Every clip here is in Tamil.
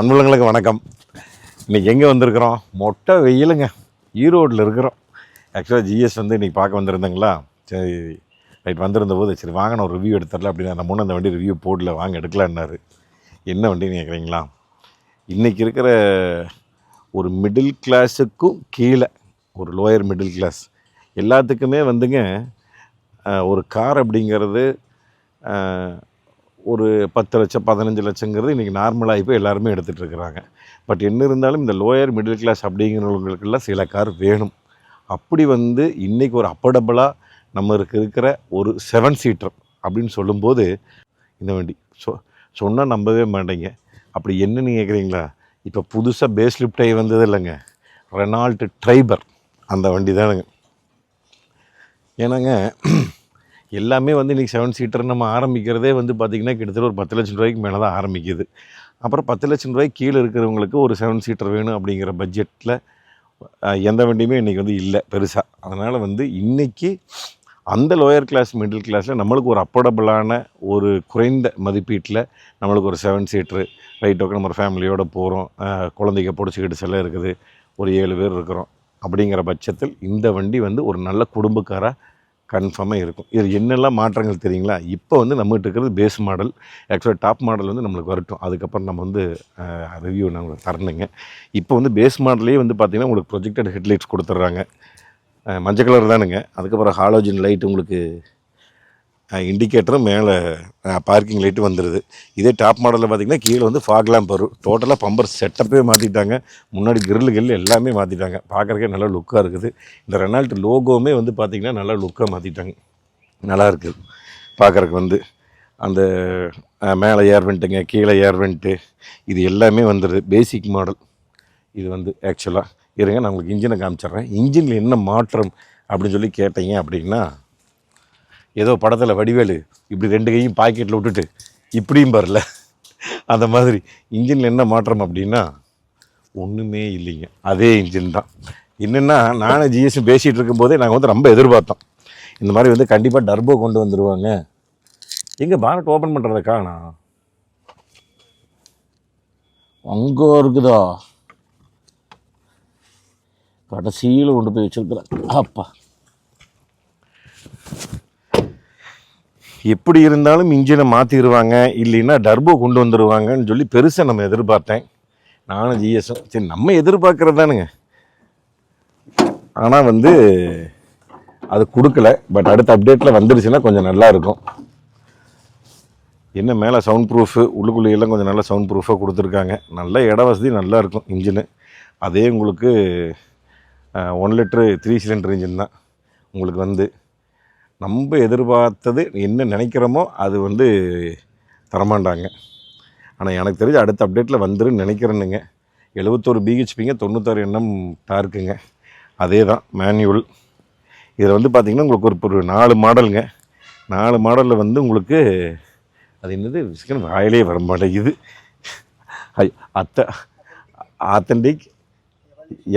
அன்புள்ளங்களுக்கு வணக்கம். இன்றைக்கி எங்கே வந்திருக்கிறோம்? மொட்டை வெயிலுங்க. ஈரோட்டில் இருக்கிறோம். ஆக்சுவலாக ஜிஎஸ் வந்து இன்றைக்கி பார்க்க வந்திருந்தங்களா? சரி ரைட் வந்திருந்த போது சரி வாங்க நான் ஒரு ரிவ்யூ எடுத்துடல அப்படின்னு நம்ம முன்னே அந்த வண்டி ரிவ்யூ போடல வாங்க எடுக்கலான்னாரு. என்ன வண்டின்னு கேட்குறீங்களா? இன்றைக்கி இருக்கிற ஒரு மிடில் கிளாஸுக்கும் கீழே ஒரு லோயர் மிடில் கிளாஸ் எல்லாத்துக்குமே வந்துங்க ஒரு கார் அப்படிங்கிறது ஒரு பத்து லட்சம் பதினஞ்சு லட்சங்கிறது இன்றைக்கி நார்மலாக இப்போ எல்லாருமே எடுத்துகிட்டு இருக்கிறாங்க பட் என்ன இருந்தாலும் இந்த லோயர் மிடில் கிளாஸ் அப்படிங்கிறவங்களுக்கெல்லாம் சில கார் வேணும். அப்படி வந்து இன்றைக்கி ஒரு அப்படபுளாக நம்மளுக்கு இருக்கிற ஒரு செவன் சீட்டர் அப்படின்னு சொல்லும்போது இந்த வண்டி. சொ சொன்னால் நம்பவே மாட்டேங்க. அப்படி என்னன்னு கேட்குறீங்களா இப்போ புதுசாக பேஸ் லிஃப்ட் ஆகி வந்தது இல்லைங்க. ரெனால்ட் ட்ரைபர் அந்த வண்டி தானுங்க. ஏன்னாங்க எல்லாமே வந்து இன்றைக்கி செவன் சீட்டர் நம்ம ஆரம்பிக்கிறதே வந்து பார்த்திங்கன்னா கிட்டத்தட்ட ஒரு பத்து லட்சம் ரூபாய்க்கு மேலே தான் ஆரம்பிக்குது. அப்புறம் பத்து லட்சம் ரூபாய்க்கு கீழே இருக்கிறவங்களுக்கு ஒரு செவன் சீட்டர் வேணும் அப்படிங்கிற பட்ஜெட்டில் எந்த வண்டியுமே இன்றைக்கி வந்து இல்லை பெருசாக அதனால் வந்து இன்றைக்கி அந்த லோயர் கிளாஸ் மிடில் கிளாஸில் நம்மளுக்கு ஒரு அப்போர்டபுளான ஒரு குறைந்த மதிப்பீட்டில் நம்மளுக்கு ஒரு செவன் சீட்ரு ரைட் ஓகே நம்ம ஒரு ஃபேமிலியோடு போகிறோம் குழந்தைங்க பிடிச்சிக்கிட்டு செல்ல இருக்குது ஒரு ஏழு பேர் இருக்கிறோம். அப்படிங்கிற பட்சத்தில் இந்த வண்டி வந்து ஒரு நல்ல குடும்பக்காராக கன்ஃபார்மாக இருக்கும். இது என்னெல்லாம் மாற்றங்கள் தெரியுங்களா? இப்போ வந்து நம்மகிட்ட இருக்கிறது பேஸ் மாடல் ஆக்சுவலாக டாப் மாடல் வந்து நம்மளுக்கு வரட்டும். அதுக்கப்புறம் நம்ம வந்து ரிவ்யூ நாங்கள் தரணுங்க. இப்போ வந்து பேஸ் மாடலே வந்து பார்த்திங்கன்னா உங்களுக்கு ப்ரொஜெக்டட் ஹெட்லைட்ஸ் கொடுத்துட்றாங்க. மஞ்சள் கலர் தானுங்க. அதுக்கப்புறம் ஹாலோஜின் லைட் உங்களுக்கு இண்டிகேட்டரும் மேலே பார்க்கிங் லைட்டு வந்துடுது இதே டாப் மாடலில் பார்த்தீங்கன்னா கீழே வந்து ஃபாக் லேம்ப் வரும். டோட்டலாக பம்பர் செட்டப்பே மாற்றிட்டாங்க முன்னாடி கிரில்லு கிரில் எல்லாமே மாற்றிட்டாங்க பார்க்குறக்கே நல்லா லுக்காக இருக்குது. இந்த ரெனால்ட் லோகோவுமே வந்து பார்த்திங்கன்னா நல்லா லுக்காக மாற்றிட்டாங்க நல்லா இருக்குது பார்க்குறக்கு வந்து அந்த மேலே ஏர் வெண்ட்டுங்க கீழே ஏர் வெண்ட்டு இது எல்லாமே வந்துடுது பேசிக் மாடல் இது வந்து ஆக்சுவலாக இருங்க நான் உங்களுக்கு இன்ஜினை காமிச்சிட்றேன். இன்ஜினில் என்ன மாற்றம் அப்படின்னு சொல்லி கேட்டீங்க அப்படின்னா ஏதோ படத்தில் வடிவேலு இப்படி ரெண்டு கையும் பாக்கெட்டில் விட்டுட்டு இப்படியும் பாருல. அந்த மாதிரி இன்ஜினில் என்ன மாற்றம் அப்படின்னா ஒன்றுமே இல்லைங்க. அதே இன்ஜின் தான். என்னென்னா நானும் ஜிஎஸ்டி பேசிகிட்டு இருக்கும்போதே நாங்கள் வந்து ரொம்ப எதிர்பார்த்தோம். இந்த மாதிரி வந்து கண்டிப்பாக டர்போ கொண்டு வந்துடுவாங்க எங்கே பானட் ஓப்பன் பண்ணுறத காணோம் அங்கே இருக்குதா? கடைசியில் கொண்டு போய் வச்சுருக்குறேன். அப்பா. எப்படி இருந்தாலும் இன்ஜினை மாற்றிடுவாங்க இல்லைன்னா டர்போ கொண்டு வந்துடுவாங்கன்னு சொல்லி பெருசாக நம்ம எதிர்பார்த்தேன். நானும் ஜிஎஸும் சரி நம்ம எதிர்பார்க்குறது தானுங்க ஆனால் வந்து அது கொடுக்கல. பட் அடுத்த அப்டேட்டில் வந்துருச்சுன்னா கொஞ்சம் நல்லா இருக்கும். என்ன மேலே சவுண்ட் ப்ரூஃபு உள்ளுக்குள்ளேயெல்லாம் கொஞ்சம் நல்லா சவுண்ட் ப்ரூஃபாக கொடுத்துருக்காங்க. நல்ல இட வசதி நல்லா இருக்கும் இன்ஜினு. அதே உங்களுக்கு one litre three cylinder engine தான் உங்களுக்கு வந்து. நம்ம எதிர்பார்த்தது என்ன நினைக்கிறோமோ அது வந்து தரமாட்டாங்க. ஆனால் எனக்கு தெரிஞ்சு அடுத்த அப்டேட்டில் வந்துருன்னு நினைக்கிறேனுங்க. எழுபத்தோரு பிஹெச்பிங்க தொண்ணூத்தாறு எண்ணம் டார்க்குங்க. அதே தான் மேனுவல் இதில் வந்து பார்த்திங்கன்னா உங்களுக்கு ஒரு ஒரு நாலு மாடலுங்க. நாலு மாடலில் வந்து உங்களுக்கு அது என்னது? சிக்கன் வாயிலே வர மாட்டேங்குது. ஐ அத்த ஆத்தன்டிக்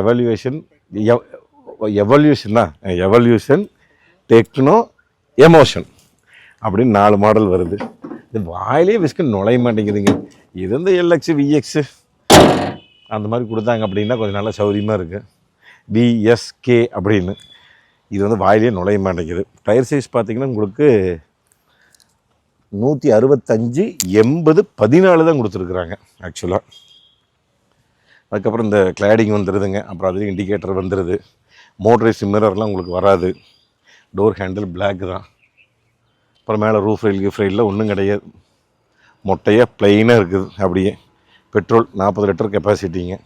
எவல்யூஷன் எவல்யூஷன் தான். எவல்யூஷன் டெக்னோ எமோஷன் அப்படின்னு நாலு மாடல் வருது. இது வாயிலே விஸ்கன் நுழைய மாட்டேங்குதுங்க. இது வந்து எல்எக்ஸு விஎக்ஸு அந்த மாதிரி கொடுத்தாங்க அப்படின்னா கொஞ்சம் நல்லா சௌரியமாக இருக்குது பிஎஸ்கே அப்படின்னு. இது வந்து வாயிலே நுழைய மாட்டேங்குது. டயர் சைஸ் பார்த்திங்கன்னா உங்களுக்கு நூற்றி அறுபத்தஞ்சு எண்பது பதினாலு தான் கொடுத்துருக்குறாங்க ஆக்சுவலாக அதுக்கப்புறம் இந்த கிளாடிங் வந்துடுதுங்க அப்புறம் அதுலேயும் இண்டிகேட்டர் வந்துடுது மோட்டரைஸ் மிரர்லாம் உங்களுக்கு வராது. டோர் ஹேண்டில் பிளாக் தான். அப்புறம் மேலே ரூஃப் ரயில் கிஃப் ரயிலில் ஒன்றும் கிடையாது. மொட்டையாக ப்ளைனாக இருக்குது. அப்படியே பெட்ரோல் நாற்பது லிட்டர் கெப்பாசிட்டிங்க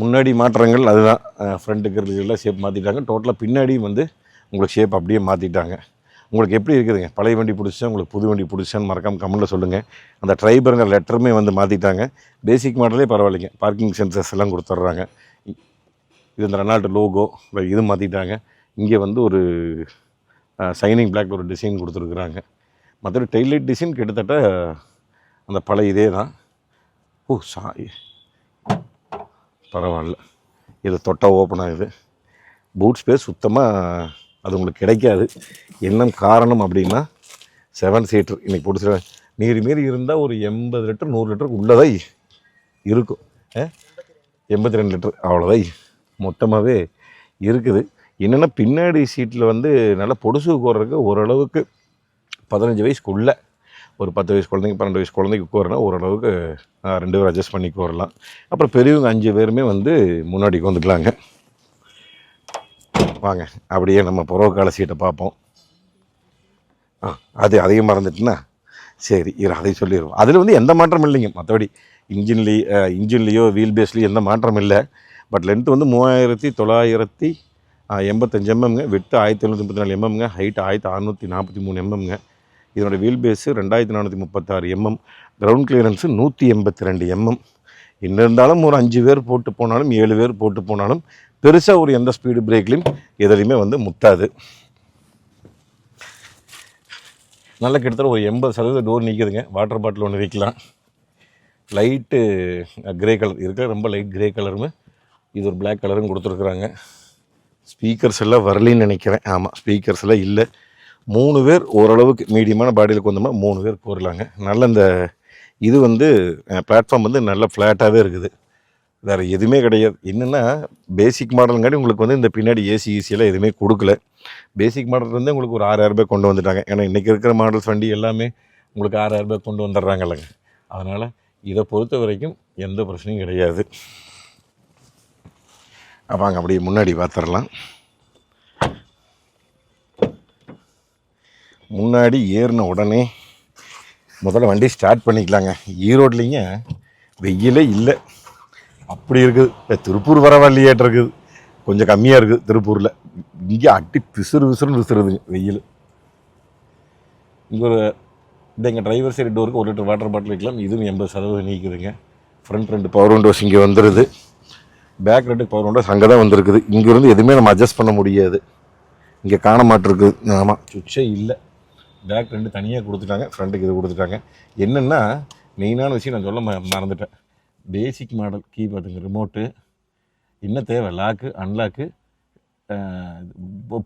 முன்னாடி மாற்றங்கள் அதுதான். ஃப்ரண்ட்டுக்கு கிரில்லாம் ஷேப் மாற்றிட்டாங்க டோட்டலாக பின்னாடியும் வந்து உங்களுக்கு ஷேப் அப்படியே மாற்றிட்டாங்க உங்களுக்கு எப்படி இருக்குதுங்க? பழைய வண்டி பிடிச்சா உங்களுக்கு புது வண்டி பிடிச்சான்னு மறக்காமல் கமெண்ட்டில் சொல்லுங்கள் அந்த ட்ரைபருங்கிற லெட்டருமே வந்து மாற்றிட்டாங்க பேசிக் மாடலே பரவாயில்லைங்க. பார்க்கிங் சென்சர்ஸ் எல்லாம் கொடுத்துட்றாங்க. இது இந்த ரெனால்ட் லோகோ இது மாற்றிட்டாங்க இங்கே வந்து ஒரு சைனிங் பிளாக் ஒரு டிசைன் கொடுத்துருக்குறாங்க. மற்றபடி டெய்லைட் டிசைன் கிட்டத்தட்ட அந்த பழைய இதே தான். ஓ சா பரவாயில்ல. இது தொட்டால் ஓப்பன் ஆகுது. பூட் ஸ்பேஸ் சுத்தமாக அது உங்களுக்கு கிடைக்காது. என்ன காரணம் அப்படின்னா செவன் சீட்டர் இன்றைக்கி பிடிச்சிட நீர் மீறி இருந்தால் ஒரு எண்பது லிட்டர் நூறு லிட்டருக்கு உள்ளதான் இருக்கும். எண்பத்தி ரெண்டு லிட்டர் அவ்வளோதான். மொத்தமாகவே இருக்குது. என்னென்னா பின்னாடி சீட்டில் வந்து நல்லா பொடுசு கோர்றதுக்கு ஓரளவுக்கு பதினஞ்சு வயசுக்குள்ளே ஒரு பத்து வயசு குழந்தைங்க பன்னெண்டு வயசு குழந்தைக்கு உட்காருனா ஓரளவுக்கு ரெண்டு பேரும் அட்ஜஸ்ட் பண்ணி கூறலாம் அப்புறம் பெரியவங்க அஞ்சு பேருமே வந்து முன்னாடி உட்காந்துக்கலாங்க வாங்க அப்படியே நம்ம புறவக்கால சீட்டை பார்ப்போம். ஆ அது அதையும் மறந்துட்டுனா சரி இரு அதை சொல்லிடுவோம் அதில் வந்து எந்த மாற்றமும் இல்லைங்க. மற்றபடி இன்ஜின்லேயே இன்ஜின்லேயோ வீல் பேஸ்லேயோ எந்த மாற்றம் இல்லை. பட் லென்த்து வந்து மூவாயிரத்தி தொள்ளாயிரத்தி எண்பத்தஞ்சு எம்எம்ங்க விட்டு ஆயிரத்தி எழுநூற்றி முப்பத்தி நாலு எம்எம்ங்க ஹைட் ஆயிரத்தி அறநூற்றி நாற்பத்தி மூணு எம்எம்ங்க இதனோட வீல் பேஸு ரெண்டாயிரத்தி நானூற்றி முப்பத்தாறு எம்எம் கிரவுண்ட் கிளியரன்ஸு நூற்றி எண்பத்தி ரெண்டு எம்எம் என்ன இருந்தாலும் ஒரு அஞ்சு பேர் போட்டு போனாலும் ஏழு பேர் போட்டு போனாலும் பெருசாக ஒரு எந்த ஸ்பீடு பிரேக்லையும் எதுலையுமே வந்து முத்தாது நல்ல கிட்டத்தட்ட ஒரு எண்பது சதவீதம் டோர் நிற்குதுங்க வாட்டர் பாட்டில் ஒன்று வைக்கலாம். லைட்டு க்ரே கலர் இருக்கிற ரொம்ப லைட் க்ரே கலருமே இது ஒரு பிளாக் கலரும் கொடுத்துருக்குறாங்க. ஸ்பீக்கர்ஸ் எல்லாம் வரலன்னு நினைக்கிறேன். ஆமாம் ஸ்பீக்கர்ஸ் எல்லாம் இல்லை. மூணு பேர் ஓரளவுக்கு மீடியமான பாடியில் கொண்டோம்னா மூணு பேர் போடலாங்க நல்ல இந்த இது வந்து பிளாட்ஃபார்ம் வந்து நல்ல ஃப்ளாட்டாகவே இருக்குது. வேறு எதுவுமே கிடையாது. என்னென்னா பேசிக் மாடலுங்காட்டி உங்களுக்கு வந்து இந்த பின்னாடி ஏசி ஈஸியெல்லாம் எதுவுமே கொடுக்கல. பேசிக் மாடல் வந்து உங்களுக்கு ஒரு ஆறாயிரம் ரூபாய் கொண்டு வந்துட்டாங்க. ஏன்னா இன்றைக்கி இருக்கிற மாடல்ஸ் வண்டி எல்லாமே உங்களுக்கு ஆறாயிரம் ரூபாய் கொண்டு வந்துடுறாங்கல்லங்க அதனால் இதை பொறுத்த வரைக்கும் எந்த பிரச்சனையும் கிடையாது. வாங்க அப்படியே முன்னாடி பார்த்துடலாம். முன்னாடி ஏறின உடனே முதல்ல வண்டி ஸ்டார்ட் பண்ணிக்கலாங்க. ஈரோட்லேங்க வெயிலே இல்லை. அப்படி இருக்குது. இப்ப திருப்பூர் பரவாயில்லையேட்டு இருக்குது. கொஞ்சம் கம்மியாக இருக்குது திருப்பூரில். இங்கே அட்டி பிசுறு விசுறுன்னு விசுறுதுங்க வெயில். இங்கே ஒரு இந்த எங்கள் டிரைவர் சைடு டோருக்கு ஒரு லிட்டர் வாட்டர் பாட்டில் வைக்கலாம். இதுவும் எண்பது சதவீதம் நீக்குதுங்க. ஃப்ரண்ட் ரெண்டு பவர் விண்டோஸ் இங்கே வந்துடுது பேக் ரெண்டு பவர் விண்டோஸ் அங்கே தான் வந்திருக்குது. இங்கேருந்து எதுவுமே நம்ம அட்ஜஸ்ட் பண்ண முடியாது. இங்கே காண மாட்டிருக்குது ஆமாம் சுவிட்சே இல்லை. பேக் ரெண்டு தனியாக கொடுத்துட்டாங்க. ஃப்ரண்ட்டுக்கு இது கொடுத்துட்டாங்க. என்னென்னா மெயினான விஷயம் நான் சொல்ல மறந்துட்டேன். பேசிக் மாடல் கீ ரிமோட்டு என்ன தேவை? Lock unlock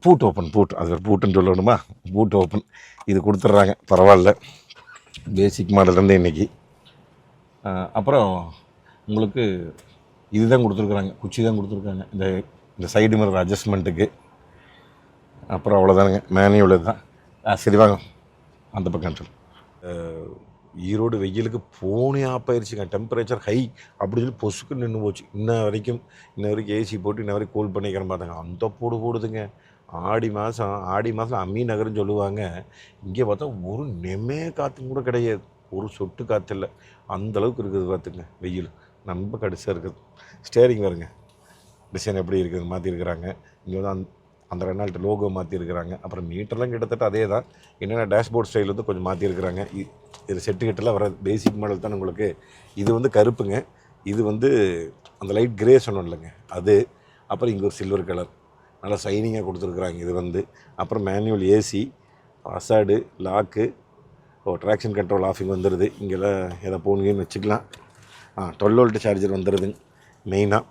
boot open boot அது பூட்டுன்னு சொல்லணுமா? பூட் ஓப்பன் இது கொடுத்துட்றாங்க. பரவாயில்ல. பேசிக் மாடல் இருந்து இன்னைக்கு. அப்புறம் உங்களுக்கு இதுதான் கொடுத்துருக்குறாங்க குச்சி தான் கொடுத்துருக்காங்க. இந்த இந்த சைடு மிரர் அட்ஜஸ்ட்மெண்ட்டுக்கு அப்புறம் அவ்வளோதானுங்க மேனுவல் தான் ஆ சரி வாங்க. அந்த பக்கம் சொல்லு ஈரோடு வெயிலுக்கு போனே ஆப்பாயிருச்சுங்க டெம்பரேச்சர் ஹை அப்படி சொல்லி பொசுக்கு நின்று போச்சு. இன்ன வரைக்கும் இன்ன வரைக்கும் ஏசி போட்டு இன்ன வரைக்கும் கூல் பண்ணிக்கிறேன் பார்த்தாங்க அந்த போடு போடுதுங்க. ஆடி மாதம் ஆடி மாதம் அம்மி நகர்னு சொல்லுவாங்க. இங்கே பார்த்தா ஒரு நெமே காற்று கூட கிடையாது. ஒரு சொட்டு காற்று இல்லை. அந்தளவுக்கு இருக்குது பார்த்துங்க வெயில். ரொம்ப கடிசாக இருக்குது ஸ்டேரிங் வருங்க டிசைன் எப்படி இருக்குது மாற்றிருக்கிறாங்க இங்கே வந்து அந்த அந்த ரெனால்ட் லோகோ மாற்றிருக்கிறாங்க அப்புறம் மீட்டர்லாம் கிட்டத்தட்ட அதே தான் என்னென்ன டேஷ்போர்ட் ஸ்டைல் வந்து கொஞ்சம் மாற்றிருக்கிறாங்க இது செட்டு கிட்டலாம் வர பேசிக் மாடல் தான் உங்களுக்கு. இது வந்து கருப்புங்க. இது வந்து அந்த லைட் கிரே சொன்னோம் இல்லைங்க. அது. அப்புறம் இங்கே ஒரு சில்வர் கலர் நல்லா சைனிங்காக கொடுத்துருக்குறாங்க இது வந்து. அப்புறம் மேனுவல் ஏசி அசாடு லாக்கு ஓ ட்ராக்ஷன் கண்ட்ரோல் ஆஃபிங் வந்துடுது இங்கெல்லாம் எதை போகணுங்கன்னு வச்சுக்கலாம். ஆ டுவெல் வோல்ட் சார்ஜர் வந்துடுதுங்க மெயினாக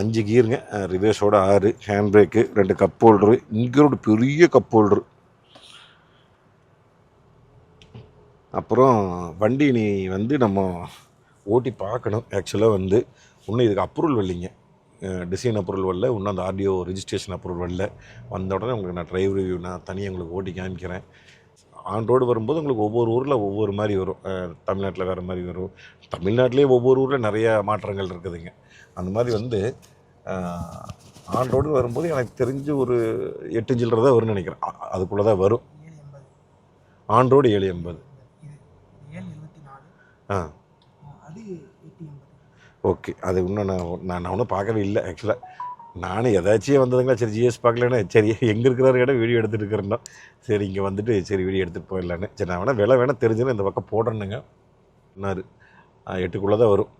அஞ்சு கீருங்க ரிவேர்ஸோட ஆறு ஹேண்ட் பிரேக்கு ரெண்டு கப் ஹோல்டரு இங்கே பெரிய கப் ஹோல்டரு அப்புறம் வண்டி நீ வந்து நம்ம ஓட்டி பார்க்கணும். ஆக்சுவலாக வந்து இன்னும் இதுக்கு அப்ரூவல் வரலைங்க. டிசைன் அப்ரூவல் வரல. இன்னும் அந்த ஆடியோ ரெஜிஸ்ட்ரேஷன் அப்ரூவல் வரல. வந்த உடனே உங்களுக்கு நான் டிரைவ் ரிவ்யூ நான் தனியாக உங்களுக்கு ஓட்டி காமிக்கிறேன். ஆன் ரோடு வரும்போது உங்களுக்கு ஒவ்வொரு ஊரில் ஒவ்வொரு மாதிரி வரும். தமிழ்நாட்டில் வேறு மாதிரி வரும். தமிழ்நாட்டிலே ஒவ்வொரு ஊரில் நிறைய மாற்றங்கள் இருக்குதுங்க. அந்த மாதிரி வந்து ஆன் ரோடு வரும்போது எனக்கு தெரிஞ்சு ஒரு எட்டு சில்லரை தான் வரும்னு நினைக்கிறேன். அதுக்குள்ளே தான் வரும். ஆன் ரோடு ஏழு எண்பது. ஆ. ஓகே. அது இன்னும் நான் நான் நான் ஒன்றும் பார்க்கவே இல்லை ஆக்சுவலாக நானும் எதாச்சியே வந்ததுங்களா? சரி ஜிஎஸ் பார்க்கலன்னா. சரி எங்கே இருக்கிறாரு இடம் வீடியோ எடுத்துகிட்டு இருக்கிறேன்னா சரி இங்கே வந்துட்டு சரி வீடியோ எடுத்துகிட்டு போயிடலான்னு. சரி நான் வேணால் விலை வேணால் தெரிஞ்சுன்னு இந்த பக்கம் போடுறேனுங்க என்னாரு எட்டுக்குள்ளே தான் வரும்.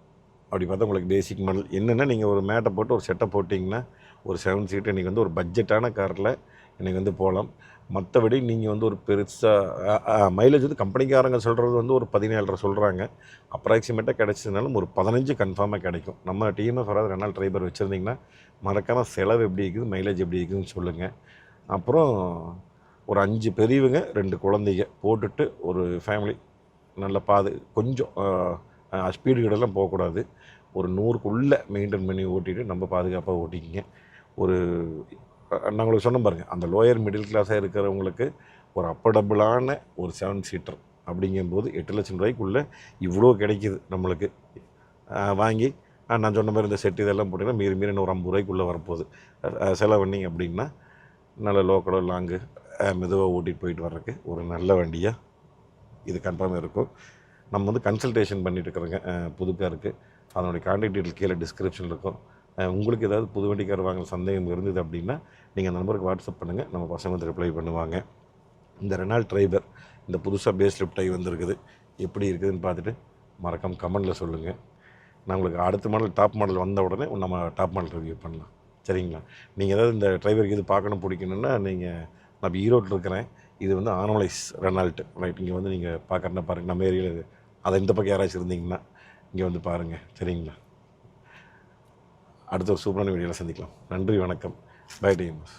அப்படி பார்த்தா உங்களுக்கு பேசிக் மாடல் என்னென்னா நீங்கள் ஒரு மேட்டை போட்டு ஒரு செட்டை போட்டிங்கன்னா ஒரு செவன் சீட்டு இன்றைக்கி வந்து ஒரு பட்ஜெட்டான காரில் இன்றைக்கி வந்து போகலாம். மற்றபடி நீங்கள் வந்து ஒரு பெருசாக மைலேஜ் வந்து கம்பெனிக்காரங்க சொல்கிறது வந்து ஒரு பதினேழரை சொல்கிறாங்க அப்ராக்சிமேட்டாக கிடச்சதுனாலும் ஒரு பதினஞ்சு கன்ஃபார்மாக கிடைக்கும். நம்ம டிஎம்எஃப் வராது ரெண்டு நாள் டிரைவர் வச்சுருந்தீங்கன்னா மறக்காமல் செலவு எப்படி இருக்குது மைலேஜ் எப்படி இருக்குதுன்னு சொல்லுங்கள் அப்புறம் ஒரு அஞ்சு பெரியவங்க ரெண்டு குழந்தைங்க போட்டுட்டு ஒரு ஃபேமிலி நல்ல பாது கொஞ்சம் ஸ்பீடு கிடலாம் போகக்கூடாது. ஒரு நூறுக்குள்ளே மெயின்டைன் பண்ணி ஓட்டிட்டு நம்ம பாதுகாப்பாக ஓட்டிக்கிங்க. ஒரு நான் உங்களுக்கு சொன்ன பாருங்கள் அந்த லோயர் மிடில் கிளாஸாக இருக்கிறவங்களுக்கு ஒரு அப்படபிளான ஒரு செவன் சீட்டர் அப்படிங்கும்போது எட்டு லட்சம் ரூபாய்க்குள்ளே இவ்வளோ கிடைக்கிது நம்மளுக்கு. வாங்கி நான் சொன்ன மாதிரி இந்த செட்டு இதெல்லாம் போட்டிங்கன்னா மீறி மீறி ஒரு ஐம்பது ரூபாய்க்குள்ளே வரப்போகுது. செலவண்ணிங்க அப்படின்னா நல்ல லோக்கலோ லாங்கு மெதுவாக ஓட்டிகிட்டு போயிட்டு வர்றதுக்கு ஒரு நல்ல வண்டியாக இது கன்ஃபார்மாக இருக்கும். நம்ம வந்து கன்சல்டேஷன் பண்ணிட்டு இருக்கிறோங்க புதுக்காக இருக்குது அதனுடைய கான்டாக்ட் டீட்டெயில் கீழே டிஸ்கிரிப்ஷன் இருக்கும். உங்களுக்கு ஏதாவது புது வண்டிக்கார வாங்கின சந்தேகம் இருந்தது அப்படின்னா நீங்கள் அந்த நம்பருக்கு வாட்ஸ்அப் பண்ணுங்கள் நம்ம பசங்க வந்து ரிப்ளை பண்ணுவாங்க. இந்த ரெனால் டிரைவர் இந்த புதுசாக பேஸ் லிஃப்ட் ஆகி வந்திருக்குது. எப்படி இருக்குதுன்னு பார்த்துட்டு மறக்காம கமெண்டில் சொல்லுங்கள் நான் உங்களுக்கு அடுத்த மாடல் டாப் மாடல் வந்த உடனே நம்ம டாப் மாடல் ரிவ்யூ பண்ணலாம். சரிங்களா? நீங்கள் ஏதாவது இந்த டிரைவருக்கு இது பார்க்கணும் பிடிக்கணுன்னா நீங்கள் நான் ஈரோட்டில் இருக்கிறேன். இது வந்து ஆனமலைஸ் ரெனால்ட் ரைட் இங்கே வந்து நீங்கள் பார்க்குறேன்னா பாருங்கள் நம்ம ஏரியாவில் அதை இந்த பக்கம் யாராச்சும் இருந்தீங்கன்னா இங்கே வந்து பாருங்கள் சரிங்களா? அடுத்த ஒரு சூப்பரான வீடியோவில் சந்திக்கலாம். நன்றி வணக்கம். By TMS